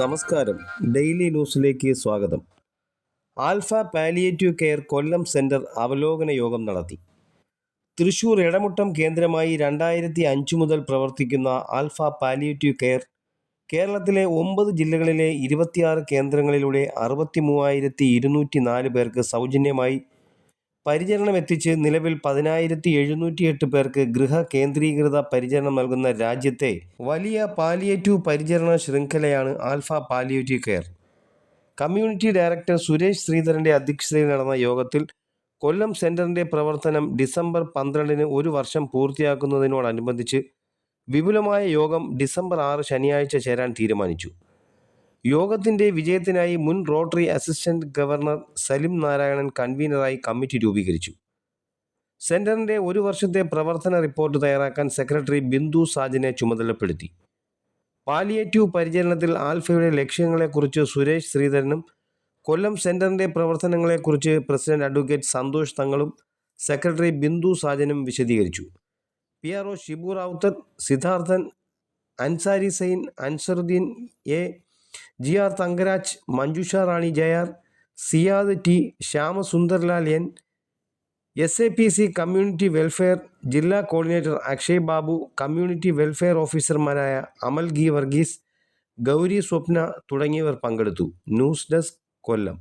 നമസ്കാരം. ഡെയിലി ന്യൂസിലേക്ക് സ്വാഗതം. Alpha palliative care Kollam centre അവലോകന യോഗം നടത്തി. തൃശൂർ ഇടമുട്ടം കേന്ദ്രമായി രണ്ടായിരത്തി അഞ്ച് മുതൽ പ്രവർത്തിക്കുന്ന ആൽഫ പാലിയേറ്റീവ് കെയർ കേരളത്തിലെ ഒമ്പത് ജില്ലകളിലെ ഇരുപത്തിയാറ് കേന്ദ്രങ്ങളിലൂടെ അറുപത്തി മൂവായിരത്തി ഇരുന്നൂറ്റി നാല് പേർക്ക് സൗജന്യമായി പരിചരണം എത്തിച്ച് നിലവിൽ പതിനായിരത്തി എഴുന്നൂറ്റി എട്ട് പേർക്ക് ഗൃഹ കേന്ദ്രീകൃത പരിചരണം നൽകുന്ന രാജ്യത്തെ വലിയ പാലിയേറ്റീവ് പരിചരണ ശൃംഖലയാണ് Alpha palliative care. Community director Suresh ശ്രീധരന്റെ അധ്യക്ഷതയിൽ നടന്ന യോഗത്തിൽ കൊല്ലം സെന്ററിന്റെ പ്രവർത്തനം ഡിസംബർ പന്ത്രണ്ടിന് ഒരു വർഷം പൂർത്തിയാക്കുന്നതിനോടനുബന്ധിച്ച് വിപുലമായ യോഗം ഡിസംബർ ആറ് ശനിയാഴ്ച ചേരാൻ തീരുമാനിച്ചു. യോഗത്തിന്റെ വിജയത്തിനായി മുൻ Rotary assistant governor Salim Narayanan കൺവീനറായി committee രൂപീകരിച്ചു. സെന്ററിന്റെ ഒരു വർഷത്തെ പ്രവർത്തന റിപ്പോർട്ട് തയ്യാറാക്കാൻ സെക്രട്ടറി ബിന്ദു സാജിനെ ചുമതലപ്പെടുത്തി. പാലിയേറ്റീവ് പരിചരണത്തിൽ ആൽഫയുടെ ലക്ഷ്യങ്ങളെക്കുറിച്ച് സുരേഷ് ശ്രീധരനും കൊല്ലം സെന്ററിന്റെ പ്രവർത്തനങ്ങളെക്കുറിച്ച് പ്രസിഡന്റ് അഡ്വക്കേറ്റ് സന്തോഷ് തങ്ങളും സെക്രട്ടറി ബിന്ദു സാജനും വിശദീകരിച്ചു. P R O Shibu Rawther Siddharthan Ansari Zain Ansaruddin A G R Thankaraj Manjusha Rani Jayar Siyad T Shyamasundarlal N S A P C community welfare ജില്ലാ coordinator Akshay Babu community welfare ഓഫീസർമാരായ അമൽ ഗി വർഗീസ് ഗൗരി സ്വപ്ന തുടങ്ങിയവർ പങ്കെടുത്തു. News desk Kollam.